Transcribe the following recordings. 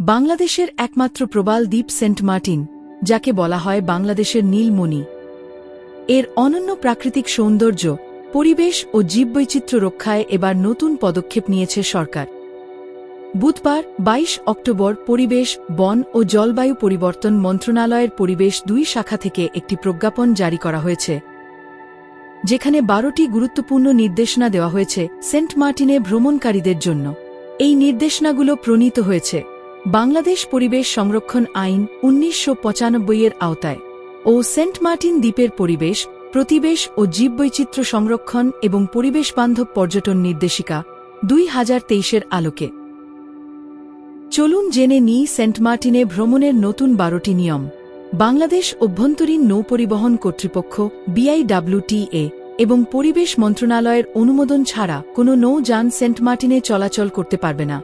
বাংলাদেশের একমাত্র প্রবাল দ্বীপ সেন্ট মার্টিন, যাকে বলা হয় বাংলাদেশের নীলমণি। এর অনন্য প্রাকৃতিক সৌন্দর্য, পরিবেশ ও জীববৈচিত্র্য রক্ষায় এবার নতুন পদক্ষেপ নিয়েছে সরকার। বুধবার ২২ অক্টোবর পরিবেশ, বন ও জলবায়ু পরিবর্তন মন্ত্রণালয়ের পরিবেশ দুই শাখা থেকে একটি প্রজ্ঞাপন জারি করা হয়েছে। যেখানে বারোটি গুরুত্বপূর্ণ নির্দেশনা দেওয়া হয়েছে সেন্ট মার্টিনে ভ্রমণকারীদের জন্য। এই নির্দেশনাগুলো প্রণীত হয়েছে। বাংলাদেশ পরিবেশ সংরক্ষণ আইন উনিশশো এর আওতায় ও সেন্ট মার্টিন দ্বীপের পরিবেশ, প্রতিবেশ ও জীববৈচিত্র্য সংরক্ষণ এবং পরিবেশ বান্ধব পর্যটন নির্দেশিকা দুই হাজার তেইশের আলোকে। চলুন জেনে নিই সেন্ট মার্টিনে ভ্রমণের নতুন বারোটি নিয়ম। বাংলাদেশ অভ্যন্তরীণ নৌপরিবহন কর্তৃপক্ষ বিআইডব্লিউটিএ এবং পরিবেশ মন্ত্রণালয়ের অনুমোদন ছাড়া কোনো নৌযান সেন্ট মার্টিনে চলাচল করতে পারবে না।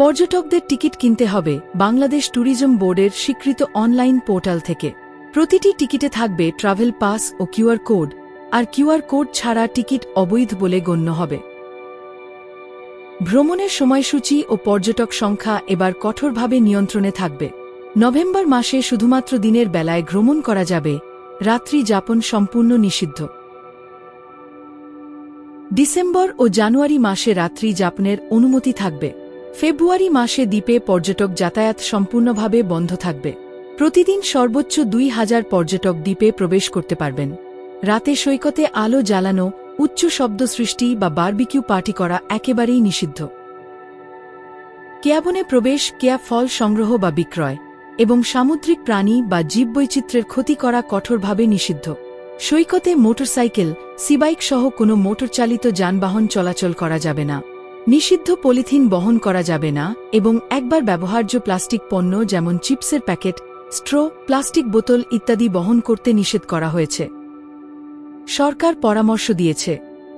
পর্যটকদের টিকিট কিনতে হবে বাংলাদেশ ট্যুরিজম বোর্ডের স্বীকৃত অনলাইন পোর্টাল থেকে। প্রতিটি টিকিটে থাকবে ট্রাভেল পাস ও কিউআর কোড, আর কিউআর কোড ছাড়া টিকিট অবৈধ বলে গণ্য হবে। ভ্রমণের সময়সূচি ও পর্যটক সংখ্যা এবার কঠোরভাবে নিয়ন্ত্রণে থাকবে। নভেম্বর মাসে শুধুমাত্র দিনের বেলায় ভ্রমণ করা যাবে, রাত্রি যাপন সম্পূর্ণ নিষিদ্ধ। ডিসেম্বর ও জানুয়ারি মাসে রাত্রি যাপনের অনুমতি থাকবে। ফেব্রুয়ারি মাসে দ্বীপে পর্যটক যাতায়াত সম্পূর্ণভাবে বন্ধ থাকবে। প্রতিদিন সর্বোচ্চ দুই হাজার পর্যটক দ্বীপে প্রবেশ করতে পারবেন। রাতে সৈকতে আলো জ্বালানো, উচ্চ শব্দ সৃষ্টি বা বারবিকিউ পার্টি করা একেবারেই নিষিদ্ধ। কেয়াবনে প্রবেশ, কেয়া ফল সংগ্রহ বা বিক্রয় এবং সামুদ্রিক প্রাণী বা জীববৈচিত্র্যের ক্ষতি করা কঠোরভাবে নিষিদ্ধ। সৈকতে মোটরসাইকেল, সিবাইক সহ কোনো মোটরচালিত যানবাহন চলাচল করা যাবে না। নিষিদ্ধ পলিথিন বহন করা যাবে না এবং একবার ব্যবহার্য প্লাস্টিক পণ্য যেমন চিপসের প্যাকেট, স্ট্রো, প্লাস্টিক বোতল ইত্যাদি বহন করতে নিষেধ করা হয়েছে। সরকার পরামর্শ দিয়েছে,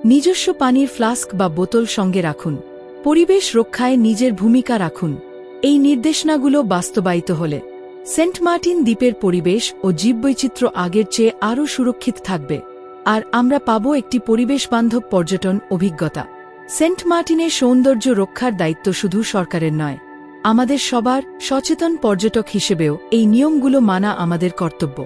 নিজস্ব পানির ফ্লাস্ক বা বোতল সঙ্গে রাখুন। পরিবেশ রক্ষায় নিজের ভূমিকা রাখুন। এই নির্দেশনাগুলো বাস্তবায়িত হলে সেন্ট মার্টিন দ্বীপের পরিবেশ ও জীববৈচিত্র্য আগের চেয়ে আরও সুরক্ষিত থাকবে। আর আমরা পাব একটি পরিবেশবান্ধব পর্যটন অভিজ্ঞতা। সেন্ট মার্টিনের সৌন্দর্য রক্ষার দায়িত্ব শুধু সরকারের নয়, আমাদের সবার সচেতন পর্যটক হিসেবেও এই নিয়মগুলো মানা আমাদের কর্তব্য।